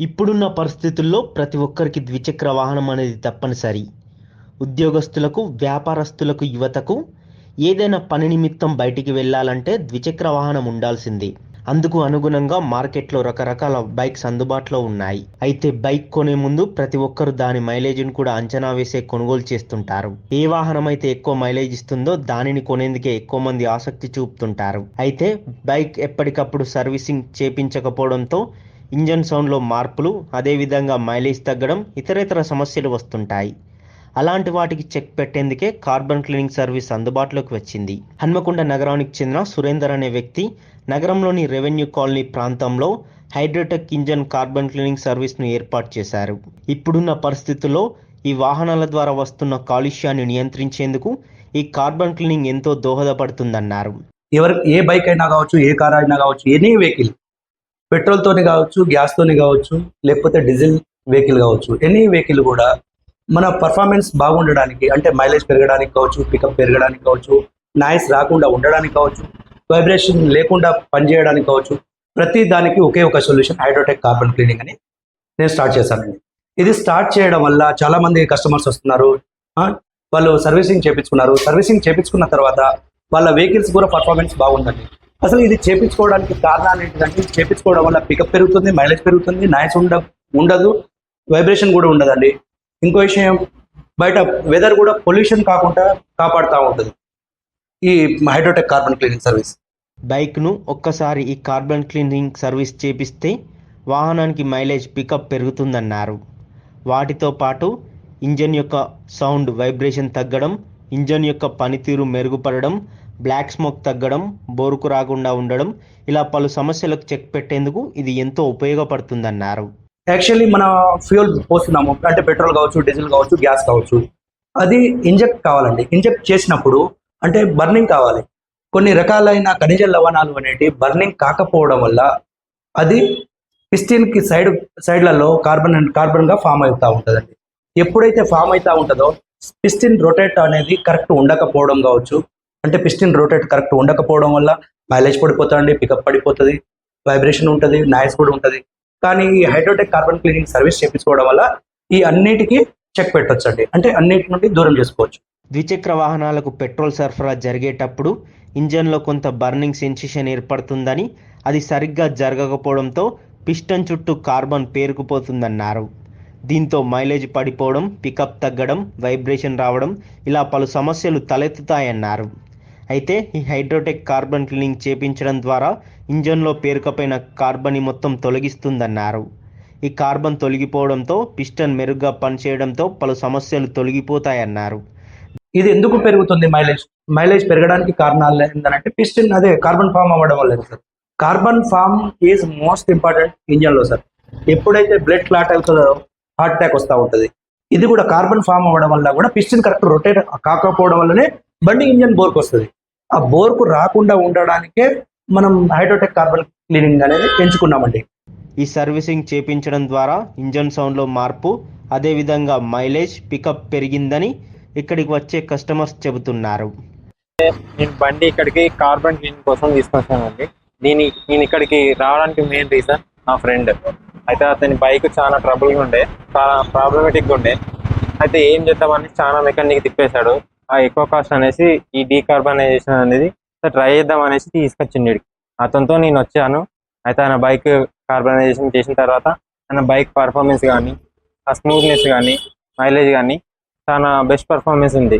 ఇప్పుడున్న పరిస్థితుల్లో ప్రతి ఒక్కరికి ద్విచక్ర వాహనం అనేది తప్పనిసరి. ఉద్యోగస్తులకు వ్యాపారస్తులకు యువతకు ఏదైనా పని నిమిత్తం బయటికి వెళ్ళాలంటే ద్విచక్ర వాహనం ఉండాల్సిందే. అందుకు అనుగుణంగా మార్కెట్లో రకరకాల బైక్స్ అందుబాటులో ఉన్నాయి. అయితే బైక్ కొనే ముందు ప్రతి ఒక్కరు దాని మైలేజ్ను కూడా అంచనా వేసే కొనుగోలు చేస్తుంటారు. ఏ వాహనం అయితే ఎక్కువ మైలేజ్ ఇస్తుందో దానిని కొనేందుకే ఎక్కువ మంది ఆసక్తి చూపుతుంటారు. అయితే బైక్ ఎప్పటికప్పుడు సర్వీసింగ్ చేపించకపోవడంతో ఇంజన్ సౌండ్లో మార్పులు అదేవిధంగా మైలేజ్ తగ్గడం ఇతరేతర సమస్యలు వస్తుంటాయి. అలాంటి వాటికి చెక్ పెట్టేందుకే కార్బన్ క్లీనింగ్ సర్వీస్ అందుబాటులోకి వచ్చింది. హన్మకొండ నగరానికి చెందిన సురేందర్ అనే వ్యక్తి నగరంలోని రెవెన్యూ కాలనీ ప్రాంతంలో హైడ్రోటెక్ ఇంజన్ కార్బన్ క్లీనింగ్ సర్వీస్ను ఏర్పాటు చేశారు. ఇప్పుడున్న పరిస్థితుల్లో ఈ వాహనాల ద్వారా వస్తున్న కాలుష్యాన్ని నియంత్రించేందుకు ఈ కార్బన్ క్లీనింగ్ ఎంతో దోహదపడుతుందన్నారు. ఎవరు ఏ బైక్ అయినా కావచ్చు ఏ కార్ అయినా కావచ్చు ఎనీ వెహికల్ పెట్రోల్తోని కావచ్చు గ్యాస్తోని కావచ్చు లేకపోతే డీజిల్ వెహికల్ కావచ్చు ఎనీ వెహికల్ కూడా మన పర్ఫార్మెన్స్ బాగుండడానికి అంటే మైలేజ్ పెరగడానికి కావచ్చు పికప్ పెరగడానికి కావచ్చు నాయిస్ రాకుండా ఉండడానికి కావచ్చు వైబ్రేషన్ లేకుండా పనిచేయడానికి కావచ్చు ప్రతి దానికి ఒకే ఒక సొల్యూషన్ హైడ్రోటెక్ కార్బన్ క్లీనింగ్ అని నేను స్టార్ట్ చేశానండి. ఇది స్టార్ట్ చేయడం వల్ల చాలా మంది కస్టమర్స్ వస్తున్నారు. ఆ, వాళ్ళు సర్వీసింగ్ చేపించుకున్నారు. సర్వీసింగ్ చేపించుకున్న తర్వాత వాళ్ళ వెహికల్స్ కూడా పర్ఫార్మెన్స్ బాగుందండి. అసలు ఇది చేపించుకోవడానికి కారణాలు ఏంటంటే చేపించుకోవడం వల్ల పికప్ పెరుగుతుంది మైలేజ్ పెరుగుతుంది నాయిస్ ఉండ ఉండదు వైబ్రేషన్ కూడా ఉండదండి. ఇంకో విషయం బయట వెదర్ కూడా పొల్యూషన్ కాకుండా కాపాడుతూ ఉంటుంది. ఈ హైడ్రోటెక్ కార్బన్ క్లీనింగ్ సర్వీస్ బైక్ను ఒక్కసారి ఈ కార్బన్ క్లీనింగ్ సర్వీస్ చేపిస్తే వాహనానికి మైలేజ్ పికప్ పెరుగుతుందన్నారు. వాటితో పాటు ఇంజన్ యొక్క సౌండ్ వైబ్రేషన్ తగ్గడం ఇంజన్ యొక్క పనితీరు మెరుగుపడడం బ్లాక్ స్మోక్ తగ్గడం బోరుకు రాకుండా ఉండడం ఇలా పలు సమస్యలకు చెక్ పెట్టేందుకు ఇది ఎంతో ఉపయోగపడుతుందన్నారు. యాక్చువల్లీ మన ఫ్యూయల్ పోస్తున్నాము. అంటే పెట్రోల్ కావచ్చు డీజిల్ కావచ్చు గ్యాస్ కావచ్చు. అది ఇంజెక్ట్ కావాలండి. ఇంజెక్ట్ చేసినప్పుడు అంటే బర్నింగ్ కావాలి. కొన్ని రకాలైన ఖనిజ లవణాలు అనేటి బర్నింగ్ కాకపోవడం వల్ల అది పిస్టిన్కి కి సైడ్ సైడ్లలో కార్బన్ అండ్ కార్బన్గా ఫామ్ అవుతూ ఉంటుందండి. ఎప్పుడైతే ఫామ్ అవుతూ ఉంటుందో పిస్టిన్ రొటేట్ అనేది కరెక్ట్ ఉండకపోవడం కావచ్చు. అంటే పిస్టిన్ రొటేట్ కరెక్ట్ ఉండకపోవడం వల్ల మైలేజ్ పడిపోతుంది పికప్ పడిపోతుంది వైబ్రేషన్ ఉంటుంది నాయిస్ కూడా ఉంటుంది. కానీ ఈ హైడ్రోటెక్ కార్బన్ క్లీనింగ్ సర్వీస్ చేపించుకోవడం వల్ల ఈ అన్నిటికీ చెక్ పెట్టొచ్చు అండి అంటే అన్నిటి నుండి దూరం చేసుకోవచ్చు. ద్విచక్ర వాహనాలకు పెట్రోల్ సరఫరా జరిగేటప్పుడు ఇంజన్లో కొంత బర్నింగ్ సెన్సేషన్ ఏర్పడుతుందని అది సరిగ్గా జరగకపోవడంతో పిస్టన్ చుట్టూ కార్బన్ పేరుకుపోతుందన్నారు. దీంతో మైలేజ్ పడిపోవడం పికప్ తగ్గడం వైబ్రేషన్ రావడం ఇలా పలు సమస్యలు తలెత్తుతాయన్నారు. అయితే ఈ హైడ్రోటెక్ కార్బన్ క్లీనింగ్ చేపించడం ద్వారా ఇంజన్లో పేరుకపోయిన కార్బన్ని మొత్తం తొలగిస్తుందన్నారు. ఈ కార్బన్ తొలగిపోవడంతో పిస్టన్ మెరుగ్గా పనిచేయడంతో పలు సమస్యలు తొలగిపోతాయన్నారు. ఇది ఎందుకు పెరుగుతుంది మైలేజ్? మైలేజ్ పెరగడానికి కారణాలు ఏంటంటే పిస్టన్ అదే కార్బన్ ఫామ్ అవ్వడం వల్ల sir. Carbon form is most important ఇంజన్లో sir. ఎప్పుడైతే బ్లడ్ క్లాట్ అవుతుందో హార్ట్ అటాక్ వస్తూ ఉంటుంది. ఇది కూడా కార్బన్ ఫామ్ అవ్వడం వల్ల కూడా పిస్టన్ కరెక్ట్ రొటేట్ కాకపోవడం వల్లనే బండి ఇంజన్ బోర్కు వస్తుంది ఆ బోర్కు రాకుండా ఉండడానికే మనం హైడ్రోటెక్ కార్బన్ క్లీనింగ్ అనేది ఎంచుకున్నామండి ఈ సర్వీసింగ్ చేపించడం ద్వారా ఇంజన్ సౌండ్లో మార్పు అదేవిధంగా మైలేజ్ పికప్ పెరిగిందని ఇక్కడికి వచ్చే కస్టమర్స్ చెబుతున్నారు. నేను బండి ఇక్కడికి కార్బన్ క్లీనింగ్ కోసం తీసుకొచ్చానండి. దీని నేను ఇక్కడికి రావడానికి మెయిన్ రీజన్ నా ఫ్రెండ్. అయితే అతని బైక్ చాలా ట్రబుల్గా ఉండే చాలా ప్రాబ్లమేటిక్గా ఉండే. అయితే ఏం చేద్దామని చాలా మెకానిక్ తిప్పేశాడు. ఆ ఎక్కువ కాస్ట్ అనేసి ఈ డీకార్బనైజేషన్ అనేది ట్రై చేద్దాం అనేసి తీసుకొచ్చిండు అతనితో నేను వచ్చాను. అయితే ఆయన బైక్ కార్బనైజేషన్ చేసిన తర్వాత ఆయన బైక్ పర్ఫార్మెన్స్ కానీ ఆ స్మూత్నెస్ కానీ మైలేజ్ కానీ చాలా బెస్ట్ పర్ఫార్మెన్స్ ఉంది.